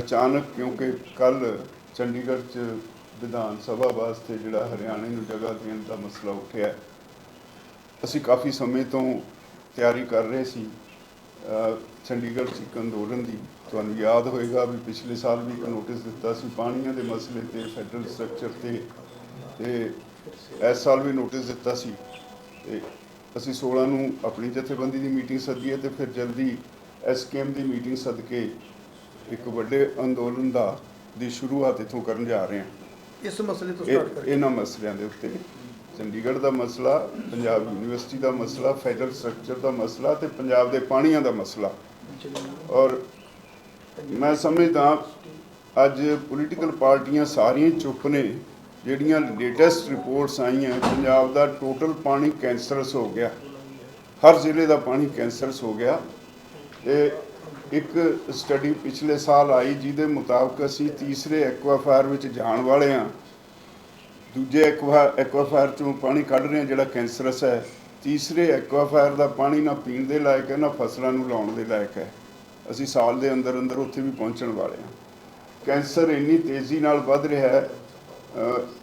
ਅਚਾਨਕ, ਕਿਉਂਕਿ ਕੱਲ ਚੰਡੀਗੜ੍ਹ 'ਚ ਵਿਧਾਨ ਸਭਾ ਵਾਸਤੇ ਜਿਹੜਾ ਹਰਿਆਣੇ ਨੂੰ ਜਗ੍ਹਾ ਦੇਣ ਦਾ ਮਸਲਾ ਉੱਠਿਆ। ਅਸੀਂ ਕਾਫੀ ਸਮੇਂ ਤੋਂ ਤਿਆਰੀ ਕਰ ਰਹੇ ਸੀ। ਚੰਡੀਗੜ੍ਹ 'ਚ ਇੱਕ ਅੰਦੋਲਨ ਦੀ। ਤੁਹਾਨੂੰ ਯਾਦ ਹੋਏਗਾ ਵੀ ਪਿਛਲੇ ਸਾਲ ਵੀ ਇੱਕ ਨੋਟਿਸ ਦਿੱਤਾ ਸੀ ਪਾਣੀਆਂ ਦੇ ਮਸਲੇ ਤੇ, ਫੈਡਰਲ ਸਟਰਕਚਰ ਤੇ। ਤੇ ਇਸ ਸਾਲ ਵੀ ਨੋਟਿਸ ਦਿੱਤਾ ਸੀ। ਤੇ ਅਸੀਂ 16 ਨੂੰ ਆਪਣੀ ਜਥੇਬੰਦੀ ਦੀ ਮੀਟਿੰਗ ਸੱਦੀ ਹੈ ਤੇ ਫਿਰ ਜਲਦੀ ਐਸਕੇਐਮ ਦੀ ਮੀਟਿੰਗ ਸੱਦ ਕੇ ਇੱਕ ਵੱਡੇ ਅੰਦੋਲਨ ਦਾ ਦੀ ਸ਼ੁਰੂਆਤ ਇੱਥੋਂ ਕਰਨ ਜਾ ਰਹੇ ਹਾਂ। ਇਸ ਮਸਲੇ ਤੋਂ ਸਟਾਰਟ ਕਰੀਏ। ਇਹਨਾਂ ਮਸਲਿਆਂ ਦੇ ਉੱਤੇ। ਚੰਡੀਗੜ੍ਹ ਦਾ ਮਸਲਾ ਪੰਜਾਬ ਯੂਨੀਵਰਸਿਟੀ ਦਾ ਮਸਲਾ ਫੈਡਰਲ ਸਟਰਕਚਰ ਦਾ ਮਸਲਾ ਤੇ ਪੰਜਾਬ ਦੇ ਪਾਣੀਆਂ ਦਾ ਮਸਲਾ। ਔਰ ਮੈਂ ਸਮਝਦਾ ਅੱਜ ਪੋਲੀਟੀਕਲ ਪਾਰਟੀਆਂ ਸਾਰੀਆਂ ਚੁੱਪ ਨੇ ਜਿਹੜੀਆਂ ਲੇਟੈਸਟ ਰਿਪੋਰਟਸ ਆਈਆਂ ਪੰਜਾਬ ਦਾ ਟੋਟਲ ਪਾਣੀ ਕੈਂਸਰਸ ਹੋ ਗਿਆ। ਹਰ ਜ਼ਿਲ੍ਹੇ ਦਾ ਪਾਣੀ ਕੈਂਸਰਸ ਹੋ ਗਿਆ। ਤੇ ਇੱਕ ਸਟੱਡੀ ਪਿਛਲੇ ਸਾਲ ਆਈ ਜਿਹਦੇ ਮੁਤਾਬਕ ਅਸੀਂ ਤੀਸਰੇ ਐਕਵਾਫਾਇਰ ਵਿੱਚ ਜਾਣ ਵਾਲੇ ਹਾਂ। ਦੂਜੇ ਐਕਵਾ ਐਕਵਾਫਾਇਰ ਚੋਂ ਪਾਣੀ ਕੱਢ ਰਹੇ ਹਾਂ ਜਿਹੜਾ ਕੈਂਸਰਸ ਹੈ। ਤੀਸਰੇ ਐਕਵਾਫਾਇਰ ਦਾ ਪਾਣੀ ਨਾ ਪੀਣ ਦੇ ਲਾਇਕ ਹੈ, ਨਾ ਫਸਲਾਂ ਨੂੰ ਲਾਉਣ ਦੇ ਲਾਇਕ ਹੈ। ਅਸੀਂ ਸਾਲ ਦੇ ਅੰਦਰ ਅੰਦਰ ਉੱਥੇ ਵੀ ਪਹੁੰਚਣ ਵਾਲੇ ਹਾਂ। ਕੈਂਸਰ ਇੰਨੀ ਤੇਜ਼ੀ ਨਾਲ ਵੱਧ ਰਿਹਾ ਹੈ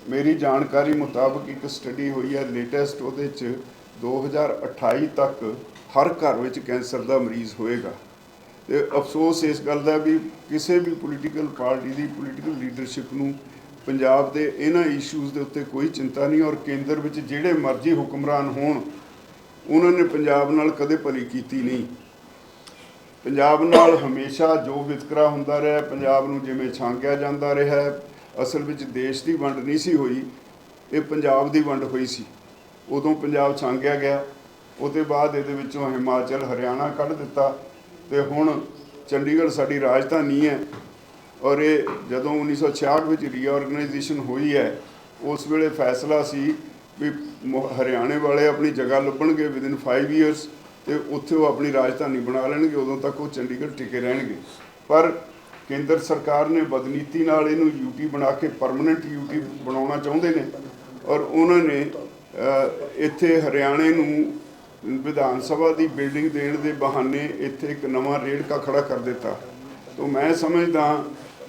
ਮੇਰੀ ਜਾਣਕਾਰੀ ਮੁਤਾਬਕ ਇੱਕ ਸਟੱਡੀ ਹੋਈ ਹੈ ਲੇਟੈਸਟ, ਉਹਦੇ ਚ 2028 ਤੱਕ ਹਰ ਘਰ ਵਿੱਚ ਕੈਂਸਰ ਦਾ ਮਰੀਜ਼ ਹੋਏਗਾ। ਤੇ ਅਫਸੋਸ ਇਸ ਗੱਲ ਦਾ ਵੀ ਕਿਸੇ ਵੀ ਪੋਲੀਟੀਕਲ ਪਾਰਟੀ ਦੀ ਪੋਲੀਟੀਕਲ ਲੀਡਰਸ਼ਿਪ ਨੂੰ ਪੰਜਾਬ ਦੇ ਇਹਨਾਂ ਇਸ਼ੂਜ਼ ਦੇ ਉੱਤੇ ਕੋਈ ਚਿੰਤਾ ਨਹੀਂ ਔਰ ਕੇਂਦਰ ਵਿੱਚ ਜਿਹੜੇ ਮਰਜ਼ੀ ਹੁਕਮਰਾਨ ਹੋਣ, ਉਹਨਾਂ ਨੇ ਪੰਜਾਬ ਨਾਲ ਕਦੇ ਭਲੀ ਕੀਤੀ ਨਹੀਂ। ਪੰਜਾਬ ਨਾਲ ਹਮੇਸ਼ਾ ਜੋ ਵਿਤਕਰਾ ਹੁੰਦਾ ਰਿਹਾ, ਪੰਜਾਬ ਨੂੰ ਜਿਵੇਂ ਛਾਂਕਿਆ ਜਾਂਦਾ ਰਿਹਾ, ਅਸਲ ਵਿੱਚ ਦੇਸ਼ ਦੀ ਵੰਡ ਨਹੀਂ ਸੀ ਹੋਈ, ਇਹ ਪੰਜਾਬ ਦੀ ਵੰਡ ਹੋਈ ਸੀ। ਉਦੋਂ ਪੰਜਾਬ ਛਾਂਕਿਆ ਗਿਆ, ਉਹਦੇ ਬਾਅਦ ਇਹਦੇ ਵਿੱਚੋਂ ਹਿਮਾਚਲ, ਹਰਿਆਣਾ ਕੱਢ ਦਿੱਤਾ। ਤੇ ਹੁਣ ਚੰਡੀਗੜ੍ਹ ਸਾਡੀ ਰਾਜਧਾਨੀ ਹੈ ਔਰ ਇਹ ਜਦੋਂ 1966 ਵਿੱਚ ਰੀਆਰਗਨਾਈਜੇਸ਼ਨ ਹੋਈ ਹੈ, ਉਸ ਵੇਲੇ ਫੈਸਲਾ ਸੀ ਵੀ ਮ- ਹਰਿਆਣੇ ਵਾਲੇ ਆਪਣੀ ਜਗ੍ਹਾ ਲੱਭਣਗੇ ਵਿਦਿਨ 5 ਇਅਰਸ ਤੇ ਉੱਥੇ ਉਹ ਆਪਣੀ ਰਾਜਧਾਨੀ ਬਣਾ ਲੈਣਗੇ, ਉਦੋਂ ਤੱਕ ਉਹ ਚੰਡੀਗੜ੍ਹ ਟਿਕੇ ਰਹਿਣਗੇ। ਪਰ ਕੇਂਦਰ ਸਰਕਾਰ ਨੇ ਬਦਨੀਤੀ ਨਾਲ ਇਹਨੂੰ ਯੂਟੀ ਬਣਾ ਕੇ ਪਰਮਨੈਂਟ ਯੂਟੀ ਬਣਾਉਣਾ ਚਾਹੁੰਦੇ ਨੇ ਔਰ ਉਹਨਾਂ ਨੇ ਇੱਥੇ ਹਰਿਆਣੇ ਨੂੰ ਵਿਧਾਨ ਸਭਾ ਦੀ ਬਿਲਡਿੰਗ ਦੇਣ ਦੇ ਬਹਾਨੇ ਇੱਥੇ ਇੱਕ ਨਵਾਂ ਰੇੜਕਾ ਖੜਾ ਕਰ ਦਿੱਤਾ। ਤੋਂ ਮੈਂ ਸਮਝਦਾ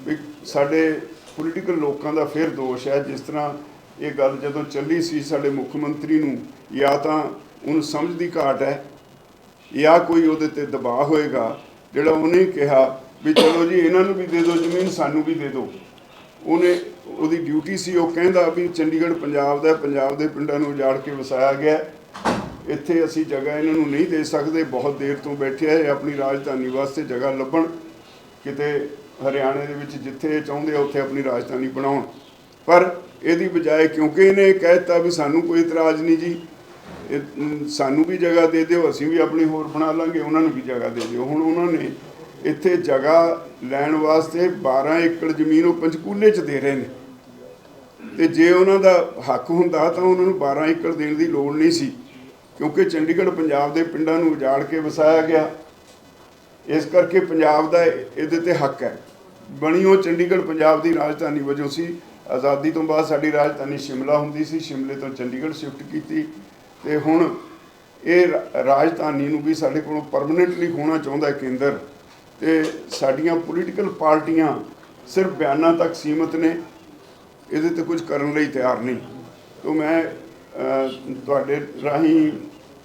ਵੀ ਸਾਡੇ ਪੋਲੀਟੀਕਲ ਲੋਕਾਂ ਦਾ ਫਿਰ ਦੋਸ਼ ਹੈ, ਜਿਸ ਤਰ੍ਹਾਂ ਇਹ ਗੱਲ ਜਦੋਂ ਚੱਲੀ ਸੀ ਸਾਡੇ ਮੁੱਖ ਮੰਤਰੀ ਨੂੰ, ਜਾਂ ਤਾਂ ਉਹਨੂੰ ਸਮਝ ਦੀ ਘਾਟ ਹੈ, ਜਾਂ ਕੋਈ ਉਹਦੇ ਤੇ ਦਬਾਅ ਹੋਏਗਾ, ਜਿਹੜਾ ਉਹਨੇ ਕਿਹਾ ਵੀ ਚਲੋ ਜੀ, ਇਹਨਾਂ ਨੂੰ ਵੀ ਦੇ ਦਿਓ, ਜ਼ਮੀਨ ਸਾਨੂੰ ਵੀ ਦੇ ਦਿਓ। ਉਹਨੇ ਉਹਦੀ ਡਿਊਟੀ ਸੀ, ਉਹ ਕਹਿੰਦਾ ਵੀ ਚੰਡੀਗੜ੍ਹ ਪੰਜਾਬ ਦਾ ਪੰਜਾਬ ਦੇ ਪਿੰਡਾਂ ਨੂੰ ਉਜਾੜ ਕੇ ਵਸਾਇਆ ਗਿਆ ਇੱਥੇ ਅਸੀਂ ਜਗ੍ਹਾ ਇਹਨਾਂ ਨੂੰ ਨਹੀਂ ਦੇ ਸਕਦੇ। ਬਹੁਤ ਦੇਰ ਤੋਂ ਬੈਠੇ ਆ ਆਪਣੀ ਰਾਜਧਾਨੀ ਵਾਸਤੇ ਜਗ੍ਹਾ ਲੱਭਣ। ਕਿਤੇ ਹਰਿਆਣੇ ਦੇ ਵਿੱਚ ਜਿੱਥੇ ਇਹ ਚਾਹੁੰਦੇ ਆ, ਉੱਥੇ ਆਪਣੀ ਰਾਜਧਾਨੀ ਬਣਾਉਣ। ਪਰ ਇਹਦੀ ਬਜਾਏ ਕਿਉਂਕਿ ਇਹਨੇ ਕਹਿ ਦਿੱਤਾ ਵੀ ਸਾਨੂੰ ਕੋਈ ਇਤਰਾਜ਼ ਨਹੀਂ ਜੀ ਸਾਨੂੰ ਵੀ ਜਗ੍ਹਾ ਦੇ ਦਿਓ, ਅਸੀਂ ਵੀ ਆਪਣੀ ਹੋਰ ਬਣਾ ਲਾਂਗੇ, ਉਹਨਾਂ ਨੂੰ ਵੀ ਜਗ੍ਹਾ ਦੇ ਦਿਓ। ਹੁਣ ਉਹਨਾਂ ਨੇ ਇੱਥੇ ਜਗ੍ਹਾ ਲੈਣ ਵਾਸਤੇ 12 ਏਕੜ ਜ਼ਮੀਨ ਉਹ ਪੰਚਕੂਲੇ 'ਚ ਦੇ ਰਹੇ ਨੇ। ਤੇ ਜੇ ਉਹਨਾਂ ਦਾ ਹੱਕ ਹੁੰਦਾ ਤਾਂ ਉਹਨਾਂ ਨੂੰ 12 ਏਕੜ ਦੇਣ ਦੀ ਲੋੜ ਨਹੀਂ ਸੀ। ਕਿਉਂਕਿ ਚੰਡੀਗੜ੍ਹ ਪੰਜਾਬ ਦੇ ਪਿੰਡਾਂ ਨੂੰ ਉਜਾੜ ਕੇ ਵਸਾਇਆ ਗਿਆ। ਇਸ ਕਰਕੇ ਪੰਜਾਬ ਦਾ ਇਹਦੇ ਤੇ ਹੱਕ ਹੈ। ਬਣੀ ਉਹ ਚੰਡੀਗੜ੍ਹ ਪੰਜਾਬ ਦੀ ਰਾਜਧਾਨੀ ਵਜੋਂ ਸੀ। ਆਜ਼ਾਦੀ ਤੋਂ ਬਾਅਦ ਸਾਡੀ ਰਾਜਧਾਨੀ ਸ਼ਿਮਲਾ ਹੁੰਦੀ ਸੀ। ਸ਼ਿਮਲੇ ਤੋਂ ਚੰਡੀਗੜ੍ਹ ਸ਼ਿਫਟ ਕੀਤੀ ਤੇ ਹੁਣ ਇਹ ਰਾਜਧਾਨੀ ਨੂੰ ਵੀ ਸਾਡੇ ਕੋਲੋਂ ਪਰਮਨੈਂਟਲੀ ਹੋਣਾ ਚਾਹੁੰਦਾ ਕੇਂਦਰ। ਤੇ ਸਾਡੀਆਂ ਪੋਲੀਟੀਕਲ ਪਾਰਟੀਆਂ ਸਿਰਫ ਬਿਆਨਾਂ ਤੱਕ ਸੀਮਤ ਨੇ। ਇਹਦੇ ਤੇ ਕੁਝ ਕਰਨ ਲਈ ਤਿਆਰ ਨਹੀਂ। ਤੋਂ ਮੈਂ ਤੁਹਾਡੇ ਰਾਹੀਂ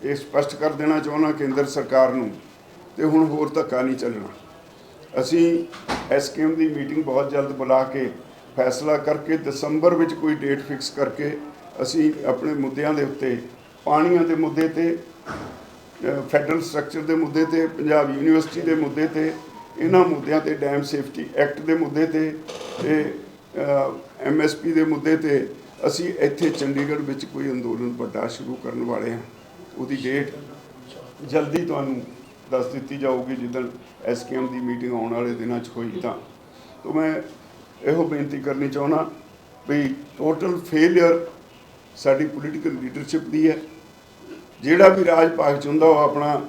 ਇਹ ਸਪਸ਼ਟ ਕਰ ਦੇਣਾ ਚਾਹੁੰਦਾ ਕੇਂਦਰ ਸਰਕਾਰ ਨੂੰ ਤੇ ਹੁਣ ਹੋਰ ਧੱਕਾ ਨਹੀਂ ਚੱਲਣਾ। ਅਸੀਂ ਐਸਕੇਐਮ ਦੀ ਮੀਟਿੰਗ ਬਹੁਤ ਜਲਦ ਬੁਲਾ ਕੇ ਫੈਸਲਾ ਕਰਕੇ ਦਸੰਬਰ ਵਿੱਚ ਕੋਈ ਡੇਟ ਫਿਕਸ ਕਰਕੇ ਅਸੀਂ ਆਪਣੇ ਮੁੱਦਿਆਂ ਦੇ ਉੱਤੇ, ਪਾਣੀਆਂ ਦੇ ਮੁੱਦੇ ਤੇ ਫੈਡਰਲ ਸਟਰਕਚਰ ਦੇ ਮੁੱਦੇ ਤੇ, ਪੰਜਾਬ ਯੂਨੀਵਰਸਿਟੀ ਦੇ ਮੁੱਦੇ ਤੇ, ਇਹਨਾਂ ਮੁੱਦਿਆਂ ਤੇ, ਡੈਮ ਸੇਫਟੀ ਐਕਟ ਦੇ ਮੁੱਦੇ ਤੇ ਤੇ ਐਮਐਸਪੀ ਦੇ ਮੁੱਦੇ ਤੇ ਅਸੀਂ ਇੱਥੇ ਚੰਡੀਗੜ੍ਹ ਵਿੱਚ ਕੋਈ ਅੰਦੋਲਨ ਵੱਡਾ ਸ਼ੁਰੂ ਕਰਨ ਵਾਲੇ ਹਾਂ। ਉਹਦੀ ਡੇਟ ਜਲਦੀ ਤੁਹਾਨੂੰ ਦੱਸ ਦਿੱਤੀ ਜਾਊਗੀ, ਜਿੱਦਣ ਐਸਕੇਐਮ ਦੀ ਮੀਟਿੰਗ ਆਉਣ ਵਾਲੇ ਦਿਨਾਂ 'ਚ ਹੋਈ ਤਾਂ। ਤੋਂ ਮੈਂ ਇਹੋ ਬੇਨਤੀ ਕਰਨੀ ਚਾਹੁੰਦਾ ਵੀ ਟੋਟਲ ਫੇਲਿਅਰ ਸਾਡੀ ਪੋਲੀਟੀਕਲ ਲੀਡਰਸ਼ਿਪ ਦੀ ਹੈ। ਜਿਹੜਾ ਵੀ ਰਾਜ ਭਾਗ ਚ ਹੁੰਦਾ, ਉਹ ਆਪਣਾ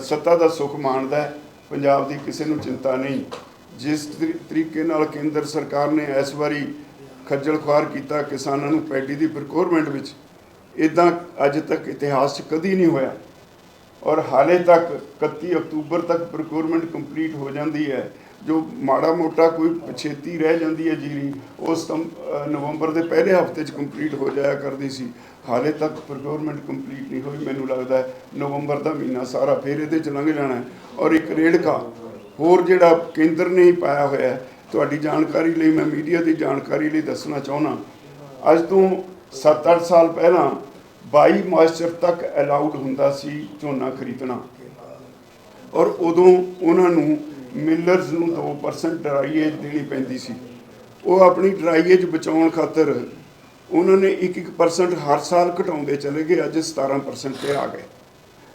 ਸੱਤਾ ਦਾ ਸੁਖ ਮਾਣਦਾ ਹੈ। ਪੰਜਾਬ ਦੀ ਕਿਸੇ ਨੂੰ ਚਿੰਤਾ ਨਹੀਂ। ਜਿਸ ਤਰੀ- ਤਰੀਕੇ ਨਾਲ ਕੇਂਦਰ ਸਰਕਾਰ ਨੇ ਇਸ ਵਾਰੀ ਖੱਜਲ ਖੁਆਰ ਕੀਤਾ ਕਿਸਾਨਾਂ ਨੂੰ ਪੈਡੀ ਦੀ ਪ੍ਰੋਕਿਉਰਮੈਂਟ ਵਿੱਚ ਇਦਾਂ ਅੱਜ ਤੱਕ ਇਤਿਹਾਸ 'ਚ ਕਦੀ ਨਹੀਂ ਹੋਇਆ। ਔਰ ਹਾਲੇ ਤੱਕ 31 ਅਕਤੂਬਰ ਤੱਕ ਪ੍ਰੋਕਿਉਰਮੈਂਟ ਕੰਪਲੀਟ ਹੋ ਜਾਂਦੀ ਹੈ। ਜੋ ਮਾੜਾ ਮੋਟਾ ਕੋਈ ਪਛੇਤੀ ਰਹਿ ਜਾਂਦੀ ਹੈ ਜੀਰੀ ਉਸ ਤੋਂ ਨਵੰਬਰ ਦੇ ਪਹਿਲੇ ਹਫ਼ਤੇ 'ਚ ਕੰਪਲੀਟ ਹੋ ਜਾਇਆ ਕਰਦੀ ਸੀ। ਹਾਲੇ ਤੱਕ ਪ੍ਰੋਕਿਉਰਮੈਂਟ ਕੰਪਲੀਟ ਨਹੀਂ ਹੋਈ। ਮੈਨੂੰ ਲੱਗਦਾ ਨਵੰਬਰ ਦਾ ਮਹੀਨਾ ਸਾਰਾ ਫੇਰ ਇਹਦੇ 'ਚ ਲੰਘ ਜਾਣਾ ਔਰ ਇੱਕ ਰੇੜਕਾ, ਹੋਰ ਜਿਹੜਾ ਕੇਂਦਰ ਨੇ ਹੀ ਪਾਇਆ ਹੋਇਆ ਤੁਹਾਡੀ ਜਾਣਕਾਰੀ ਲਈ, ਮੈਂ ਮੀਡੀਆ ਦੀ ਜਾਣਕਾਰੀ ਲਈ ਦੱਸਣਾ ਚਾਹੁੰਦਾ। ਅੱਜ ਤੋਂ 7-8 ਸਾਲ ਪਹਿਲਾਂ 22 ਮਾਸਟਰ ਤੱਕ ਅਲਾਉਡ ਹੁੰਦਾ ਸੀ ਝੋਨਾ ਖਰੀਦਣਾ। ਔਰ ਉਦੋਂ ਉਹਨਾਂ ਨੂੰ ਮਿਲਰਸ ਨੂੰ 2% ਡਰਾਈਏਜ ਦੇਣੀ ਪੈਂਦੀ ਸੀ। ਉਹ ਆਪਣੀ ਡਰਾਈਏਜ ਬਚਾਉਣ ਖਾਤਰ ਉਹਨਾਂ ਨੇ 1-1% ਹਰ ਸਾਲ ਘਟਾਉਂਦੇ ਚਲੇ ਗਏ, ਅੱਜ 17% ਤੇ ਆ ਗਏ।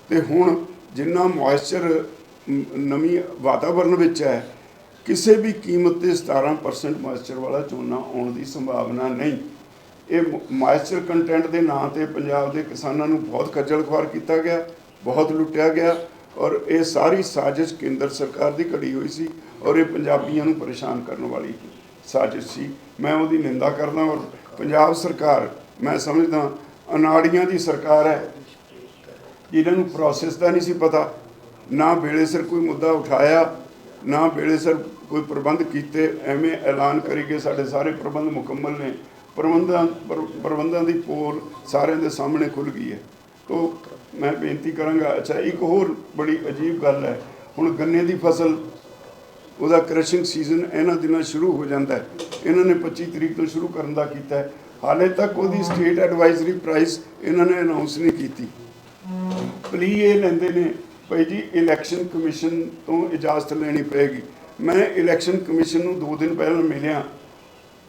ਤੇ ਹੁਣ ਜਿੰਨਾ ਮੋਇਸਚਰ ਨਵੀਂ ਵਾਤਾਵਰਣ ਵਿੱਚ ਹੈ, ਕਿਸੇ ਵੀ ਕੀਮਤ ਤੇ 17% ਮੋਇਸਚਰ ਵਾਲਾ ਝੋਨਾ ਆਉਣ ਦੀ ਸੰਭਾਵਨਾ ਨਹੀਂ। ਇਹ ਮੋਇਸਚਰ ਕੰਟੈਂਟ ਦੇ ਨਾਂ ਤੇ ਪੰਜਾਬ ਦੇ ਕਿਸਾਨਾਂ ਨੂੰ ਬਹੁਤ ਖੱਜਲ ਖੁਆਰ ਕੀਤਾ ਗਿਆ, ਬਹੁਤ ਲੁੱਟਿਆ ਗਿਆ ਔਰ ਇਹ ਸਾਰੀ ਸਾਜ਼ਿਸ਼ ਕੇਂਦਰ ਸਰਕਾਰ ਦੀ ਘੜੀ ਹੋਈ ਸੀ ਔਰ ਇਹ ਪੰਜਾਬੀਆਂ ਨੂੰ ਪਰੇਸ਼ਾਨ ਕਰਨ ਵਾਲੀ ਸਾਜ਼ਿਸ਼ ਸੀ। ਮੈਂ ਉਹਦੀ ਨਿੰਦਾ ਕਰਦਾ ਔਰ ਪੰਜਾਬ ਸਰਕਾਰ, ਮੈਂ ਸਮਝਦਾ ਅਨਾੜੀਆਂ ਦੀ ਸਰਕਾਰ ਹੈ। ਇਹਨਾਂ ਨੂੰ ਪ੍ਰੋਸੈਸ ਦਾ ਨਹੀਂ ਸੀ ਪਤਾ। ਨਾ ਵੇਲੇ ਸਿਰ ਕੋਈ ਮੁੱਦਾ ਉਠਾਇਆ, ਨਾ ਵੇਲੇ ਸਿਰ ਕੋਈ ਪ੍ਰਬੰਧ ਕੀਤੇ, ਐਵੇਂ ਐਲਾਨ ਕਰੀ ਗਏ ਸਾਡੇ ਸਾਰੇ ਪ੍ਰਬੰਧ ਮੁਕੰਮਲ ਨੇ। ਪ੍ਰਬੰਧਾਂ ਪਰ- ਪ੍ਰਬੰਧਾਂ ਦੀ ਪੋਲ ਸਾਰਿਆਂ ਦੇ ਸਾਹਮਣੇ ਖੁੱਲ ਗਈ ਹੈ। ਤੋ ਮੈਂ ਬੇਨਤੀ ਕਰਾਂਗਾ, ਅੱਛਾ, ਇੱਕ ਹੋਰ ਬੜੀ ਅਜੀਬ ਗੱਲ ਹੈ। ਹੁਣ ਗੰਨੇ ਦੀ ਫਸਲ, ਉਹਦਾ ਕ੍ਰਸ਼ਿੰਗ ਸੀਜ਼ਨ ਇਹਨਾਂ ਦਿਨਾਂ ਸ਼ੁਰੂ ਹੋ ਜਾਂਦਾ ਹੈ। ਇਹਨਾਂ ਨੇ 25 ਤਰੀਕ ਤੋਂ ਸ਼ੁਰੂ ਕਰਨ ਦਾ ਕੀਤਾ ਹੈ। ਹਾਲੇ ਤੱਕ ਉਹਦੀ ਸਟੇਟ ਐਡਵਾਈਜ਼ਰੀ ਪ੍ਰਾਈਸ ਇਹਨਾਂ ਨੇ ਅਨਾਉਂਸ ਨਹੀਂ ਕੀਤੀ। ਪਲੀ ਇਹ ਲੈਂਦੇ ਨੇ, ਭਾਈ ਜੀ ਇਲੈਕਸ਼ਨ ਕਮਿਸ਼ਨ ਤੋਂ ਇਜਾਜ਼ਤ ਲੈਣੀ ਪਏਗੀ। ਮੈਂ ਇਲੈਕਸ਼ਨ ਕਮਿਸ਼ਨ ਨੂੰ 2 ਦਿਨ ਪਹਿਲਾਂ ਮਿਲਿਆ।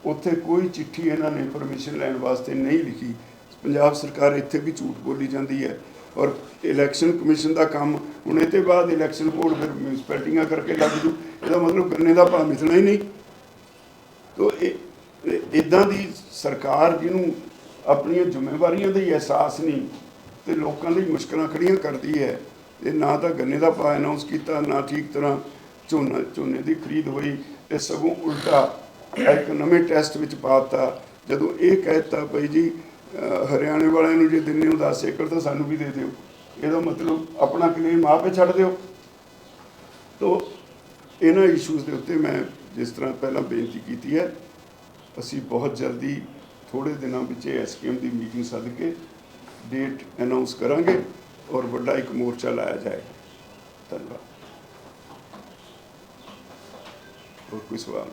ਉੱਥੇ ਕੋਈ ਚਿੱਠੀ ਇਹਨਾਂ ਨੇ ਪਰਮਿਸ਼ਨ ਲੈਣ ਵਾਸਤੇ ਨਹੀਂ ਲਿਖੀ। ਪੰਜਾਬ ਸਰਕਾਰ ਇੱਥੇ ਵੀ ਝੂਠ ਬੋਲੀ ਜਾਂਦੀ ਹੈ ਔਰ ਇਲੈਕਸ਼ਨ ਕਮਿਸ਼ਨ ਦਾ ਕੰਮ ਹੁਣ ਇਹ ਤੇ ਬਾਅਦ ਇਲੈਕਸ਼ਨ ਬੋਰਡ ਫਿਰ ਮਿਊਨਿਸਪੈਲਟੀਆਂ ਕਰਕੇ ਲੱਗ ਜੂ। ਇਹਦਾ ਮਤਲਬ ਗੰਨੇ ਦਾ ਭਾਅ ਮਿਲਣਾ ਹੀ ਨਹੀਂ। ਤੋ ਇਹ ਇਦਾਂ ਦੀ ਸਰਕਾਰ ਜਿਹਨੂੰ ਆਪਣੀਆਂ ਜ਼ਿੰਮੇਵਾਰੀਆਂ ਦਾ ਹੀ ਅਹਿਸਾਸ ਨਹੀਂ ਤੇ ਲੋਕਾਂ ਲਈ ਮੁਸ਼ਕਲਾਂ ਖੜੀਆਂ ਕਰਦੀ ਹੈ। ਤੇ ਨਾ ਤਾਂ ਗੰਨੇ ਦਾ ਭਾਅ ਅਨਾਉਂਸ ਕੀਤਾ, ਨਾ ਠੀਕ ਤਰ੍ਹਾਂ ਝੋਨਾ, ਝੋਨੇ ਦੀ ਖਰੀਦ ਹੋਈ, ਇਹ ਸਗੋਂ ਉਲਟਾ ਇੱਕ ਨਵੇਂ ਟੈਸਟ ਵਿੱਚ ਪਾਤਾ। ਜਦੋਂ ਇਹ ਕਹਿਤਾ ਭਾਈ ਜੀ ਹਰਿਆਣੇ ਵਾਲਿਆਂ ਨੂੰ ਜੇ ਦਿੰਦੇ ਹੋ 10 ਏਕੜ ਤਾਂ ਸਾਨੂੰ ਵੀ ਦੇ ਦਿਓ। ਇਹਦਾ ਮਤਲਬ ਆਪਣਾ ਕਲੇਮ ਆਪੇ ਛੱਡ ਦਿਓ। ਤੋ ਇਹਨਾਂ ਇਸ਼ੂਜ਼ ਦੇ ਉੱਤੇ ਮੈਂ ਜਿਸ ਤਰ੍ਹਾਂ ਪਹਿਲਾਂ ਬੇਨਤੀ ਕੀਤੀ ਹੈ, ਅਸੀਂ ਬਹੁਤ ਜਲਦੀ ਥੋੜੇ ਦਿਨਾਂ ਵਿੱਚ ਐਸਕੇਐਮ ਦੀ ਮੀਟਿੰਗ ਸੱਦ ਕੇ ਡੇਟ ਅਨਾਉਂਸ ਕਰਾਂਗੇ ਔਰ ਵੱਡਾ ਇੱਕ ਮੋਰਚਾ ਲਾਇਆ ਜਾਏਗਾ ਧੰਨਵਾਦ। ਹੋਰ ਕੋਈ ਸਵਾਲ?